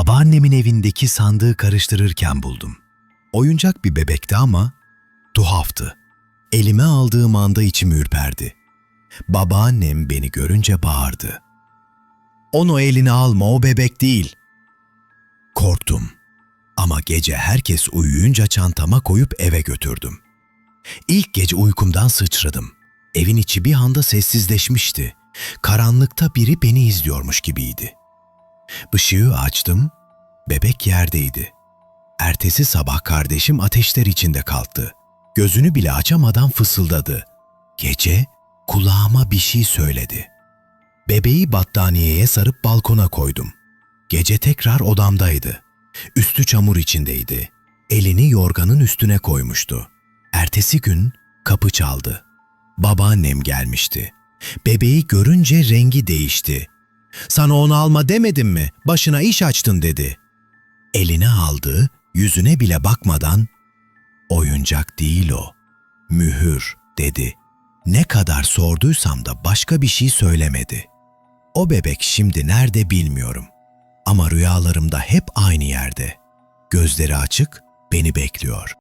babaannemin evindeki sandığı karıştırırken buldum. Oyuncak bir bebekti ama tuhaftı. Elime aldığım anda içim ürperdi. Babaannem beni görünce bağırdı. Onu eline alma o bebek değil. Korktum. Ama gece herkes uyuyunca çantama koyup eve götürdüm. İlk gece uykumdan sıçradım. Evin içi bir anda sessizleşmişti. Karanlıkta biri beni izliyormuş gibiydi. Işığı açtım, bebek yerdeydi. Ertesi sabah kardeşim ateşler içinde kalktı. Gözünü bile açamadan fısıldadı. Gece kulağıma bir şey söyledi. Bebeği battaniyeye sarıp balkona koydum. Gece tekrar odamdaydı. Üstü çamur içindeydi. Elini yorganın üstüne koymuştu. Ertesi gün kapı çaldı. Babaannem gelmişti. Bebeği görünce rengi değişti. Sana onu alma demedim mi? Başına iş açtın dedi. Eline aldı, yüzüne bile bakmadan oyuncak değil o, mühür dedi. Ne kadar sorduysam da başka bir şey söylemedi. O bebek şimdi nerede bilmiyorum. Ama rüyalarımda hep aynı yerde. Gözleri açık, beni bekliyor.